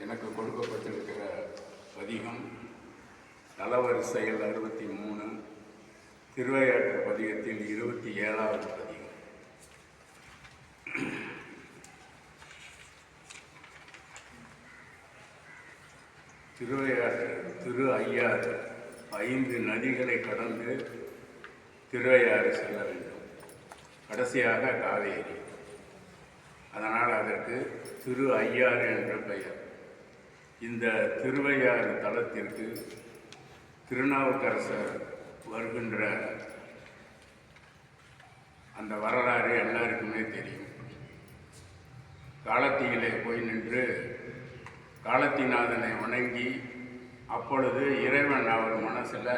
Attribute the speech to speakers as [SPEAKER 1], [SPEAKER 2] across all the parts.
[SPEAKER 1] எனக்கு கொடுக்கப்பட்டிருக்கிற பதிகம் நலவரிசையில் அறுபத்தி மூணு திருவையாற்று பதிகத்தில் இருபத்தி ஏழாவது பதிகம். திருவையாற்று திரு ஐயாறு ஐந்து நதிகளை கடந்து திருவையாறு செல்ல வேண்டும். கடைசியாக காவேரி. அதனால் அதற்கு திரு ஐயாறு என்ற பெயர். இந்த திருவையாறு தலத்திற்கு திருநாவுக்கரசர் வருகின்ற அந்த வரலாறு எல்லாருக்குமே தெரியும். காலத்தியிலே போய் நின்று காலத்திநாதனை வணங்கி அப்பொழுது இறைவன் அவர் மனசில்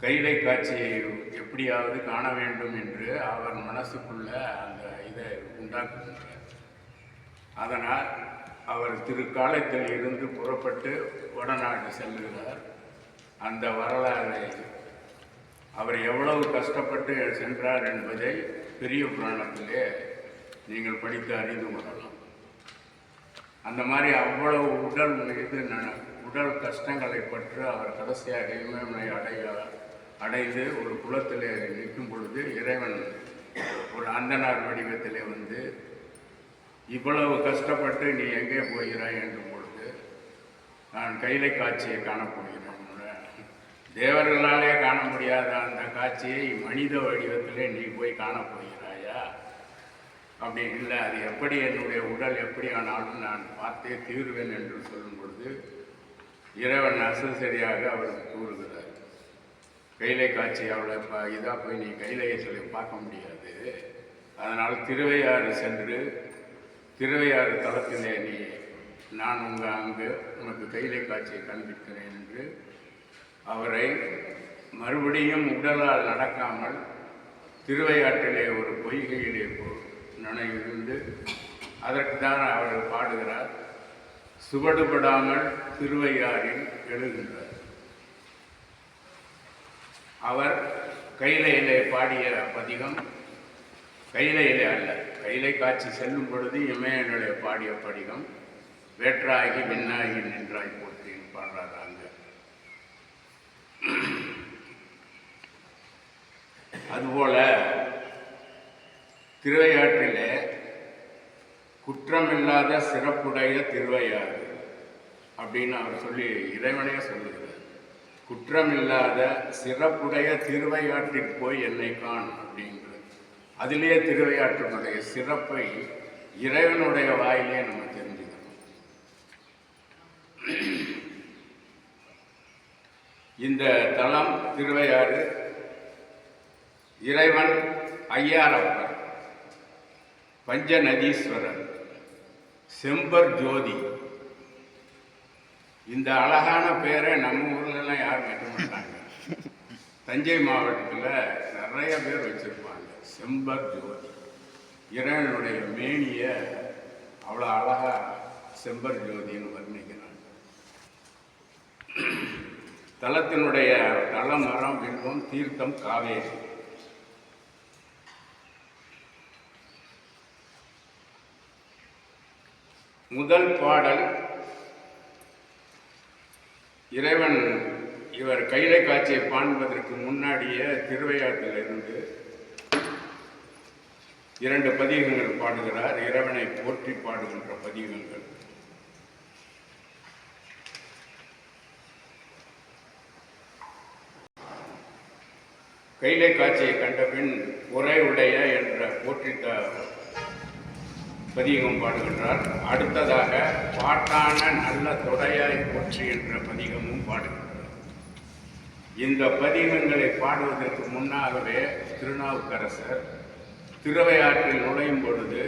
[SPEAKER 1] கைலை காட்சியை எப்படியாவது காண வேண்டும் என்று அவர் மனசுக்குள்ள அந்த இதை உண்டாக்குகின்றார் அதனால் அவர் திருக்காலத்தில் இருந்து புறப்பட்டு வடநாடு செல்லுகிறார் அந்த வரலாறை அவர் எவ்வளவு கஷ்டப்பட்டு சென்றார் என்பதை பெரிய புராணத்திலே நீங்கள் படித்து அறிந்து கொள்ளலாம். அந்த மாதிரி அவ்வளவு உடல் மீது ந- உடல் கஷ்டங்களை பற்றி அவர் கடைசியாக இமயமனை அடைய அடைந்து ஒரு குளத்தில் நிற்கும் பொழுது இறைவன் ஒரு அந்தனார் வடிவத்திலே வந்து இவ்வளவு கஷ்டப்பட்டு நீ எங்கே போகிறாய் என்றும் பொழுது நான் கைலை காட்சியை காணப்போகிறேன். தேவர்களாலே காண முடியாத அந்த காட்சியை மனித வடிவத்திலே நீ போய் காணப்போகிறாயா? அப்படி இல்லை அது எப்படி என்னுடைய உடல் எப்படி ஆனாலும் நான் பார்த்தே தீர்வேன் என்று சொல்லும் பொழுது இறைவன் அசசரியாக அவருக்கு கூறுகிறார் கைலை காட்சி அவளை இதாக போய் நீ கைலையை சொல்லி பார்க்க முடியாது. அதனால் திருவையாறு சென்று திருவையாறு தளத்திலே நீ நான் உங்கள் அங்கு உனக்கு கைலை காட்சியை காண்பிக்கிறேன் என்று அவரை மறுபடியும் உடலால் நடக்காமல் திருவையாற்றிலே ஒரு பொய்கையிலே போ நனையிருந்து அதற்கு தான் அவர் பாடுகிறார். சுவடுபடாமல் திருவையாறில் எழுகின்றார். அவர் கைலையிலே பாடிய பதிகம் கைலையிலே அல்ல. கைலை காட்சி செல்லும் பொழுது இமயனிலே பாடிய படிகம் வேற்றாகி விண்ணாகி நின்றாய் போற்றின்னு பாடுறாங்க அதுபோல திருவையாற்றிலே குற்றமில்லாத சிறப்புடைய திருவையாறு அப்படின்னு அவர் சொல்லி இறைவனே சொல்லுகிறார். குற்றமில்லாத சிறப்புடைய திருவையாற்றிற்கு போய் என்னை காண் அப்படின்னு. அதிலேயே திருவையாற்றினுடைய சிறப்பை இறைவனுடைய வாயிலே நம்ம தெரிஞ்சுக்கணும். இந்த தலம் திருவையாறு இறைவன் ஐயாரப்பர் பஞ்சநதீஸ்வரர் செம்பர் ஜோதி. இந்த அழகான பேரை நம்ம ஊர்லலாம் யாரும் வைக்க மாட்டாங்க. தஞ்சை மாவட்டத்தில் நிறைய பேர் வச்சுருப்பாங்க. செம்பர் ஜோதி. இறைவனுடைய மேனிய அவ்வளோ அழகா செம்பர் ஜோதின்னு வர்ணிக்கிறாங்க தலத்தினுடைய தலமரம் பின்பம் தீர்த்தம் காவேரி. முதல் பாடல் இறைவன் இவர் கைலை காட்சியை காண்பதற்கு முன்னாடியே திருவையாற்றிலிருந்து இரண்டு பதிகங்கள் பாடுகிறார். இறைவனை போற்றி பாடுகின்ற பதிகங்கள். கைலை காட்சியை கண்ட பின் உரை உடைய என்ற போற்றித்த பதிகம் பாடுகின்றார். அடுத்ததாக பாட்டான நல்ல தொடையாய் போற்றி என்ற பதிகமும் பாடுகின்றார். இந்த பதிகங்களை பாடுவதற்கு முன்னாகவே திருநாவுக்கரசர் திருவையாற்றில் நுழையும் பொழுது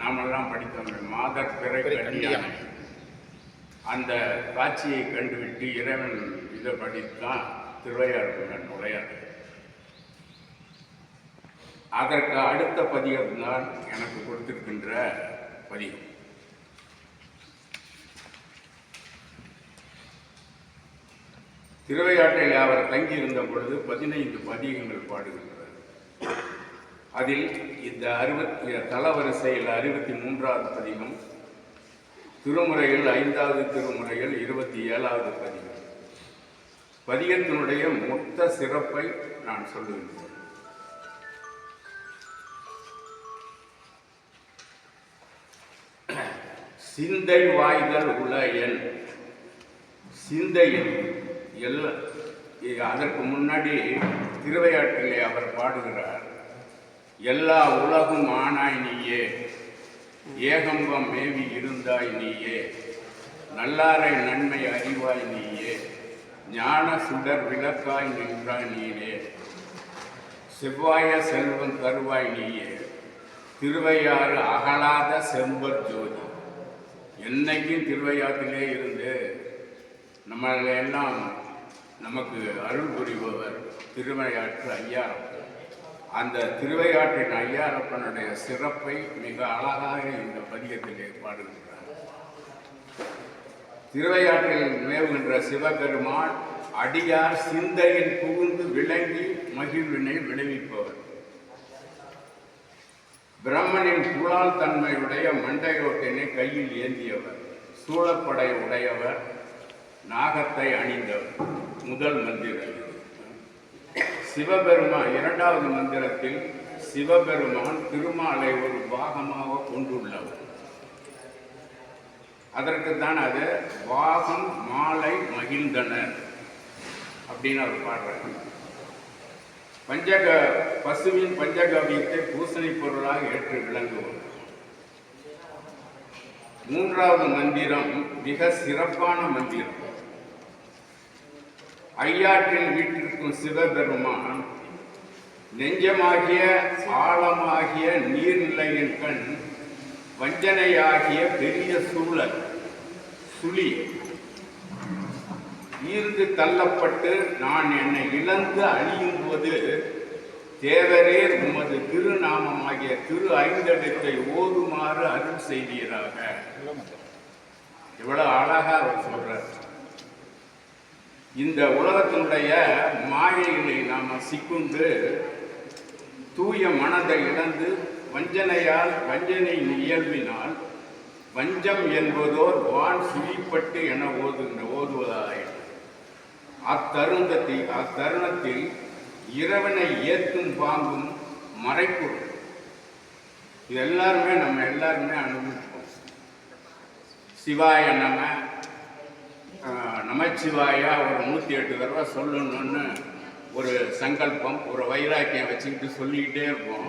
[SPEAKER 1] நாமெல்லாம் படித்தோமே மாதர் பிறை கண்ணியானை அந்த காட்சியை கண்டுவிட்டு இறைவன் இதை படித்தான் திருவையாறுக்குள்ள நுழையாது. அதற்கு அடுத்த பதிகம் தான் எனக்கு கொடுத்திருக்கின்ற பதிகம். திருவையாற்றில் அவர் தங்கியிருந்த பொழுது பதினைந்து பதிகங்கள் பாடுகின்றார் அதில் இந்த அறுபத்தி தளவரிசையில் அறுபத்தி மூன்றாவது பதிகம் திருமுறையில் ஐந்தாவது திருமுறையில் இருபத்தி ஏழாவது பதிகம். பதிகத்தினுடைய மொத்த சிறப்பை நான் சொல்லுகின்றேன். சிந்தை வாய்தல் உல என் சிந்தையில் எல்லா அதற்கு முன்னாடி திருவையாற்றிலே அவர் பாடுகிறார். எல்லா உலகும் ஆனாய் நீயே. ஏகம்பம் மேவி இருந்தாய் நீயே. நல்லாரை நன்மை அறிவாய் நீயே. ஞான சுடர் விளக்காய் நின்றாய் நீயே. செவ்வாய செல்வம் தருவாய் நீயே. திருவையாறு அகலாத செம்பர் ஜோதி. என்னைக்கும் திருவையாற்றிலே இருந்து நம்மளெல்லாம் நமக்கு அருள் புரிபவர் திருவையாற்று ஐயா. அந்த திருவையாற்றின் ஐயாரப்பனுடைய சிறப்பை மிக அழகாக இந்த பதியத்தில் பாடுகின்றார். திருவையாற்றில் மேவுகின்ற சிவபெருமான் அடியார் சிந்தையில் புகுந்து விளங்கி மகிழ்வினை விளைவிப்பவர். பிரம்மனின் புலால் தன்மையுடைய மண்டையோட்டினை கையில் ஏந்தியவர். சூழப்படை உடையவர். நாகத்தை அணிந்தவர். முதல் மந்திரம் சிவபெருமான் இரண்டாவது மந்திரத்தில் சிவபெருமான் திருமாலை ஒரு பாகமாக கொண்டுள்ளவர். அதற்கு தான் அது வாகம் மாலை மகிழ்ந்தனர் அப்படின்னு அவர் பாடுறார். பஞ்சக பசுவின் பஞ்சகவியத்தை பூசணி பொருளாக ஏற்று விளங்குவோம். மூன்றாவது மந்திரம் மிக சிறப்பான மந்திரம். ஐயாற்றில் வீட்டிற்கும் சிவபெருமான் நெஞ்சமாகிய ஆழமாகிய நீர்நிலையின் கண் வஞ்சனையாகிய பெரிய சூழல் சுழி. ஈர்ந்து தள்ளப்பட்டு நான் என்னை இழந்து அழியும் போது தேவரே உமது திருநாமமாகிய திரு ஐந்தெழுத்தை ஓதுமாறு அருள் செய்தீராக இவ்வளவு அழகா அவர் சொல்றார். இந்த உலகத்தினுடைய மாயைகளை நாம் சிக்குந்து தூய மனதை இழந்து வஞ்சனையால் வஞ்சனை இயல்பினால் வஞ்சம் என்பதோர் வான் சுழிப்பட்டு என ஓதுகின்ற ஓதுவதாயிற்று அத்தருணத்தில் அத்தருணத்தில் இறைவனை ஏற்கும் பாங்கும் மறைப்பொருள். இது எல்லாருமே நம்ம எல்லாருமே அனுபவிப்போம். சிவாய நம்ம நமச்சிவாயா ஒரு நூற்றி எட்டு தடவை சொல்லணும்னு ஒரு சங்கல்பம் ஒரு வைராக்கியம் வச்சுக்கிட்டு சொல்லிக்கிட்டே இருப்போம்.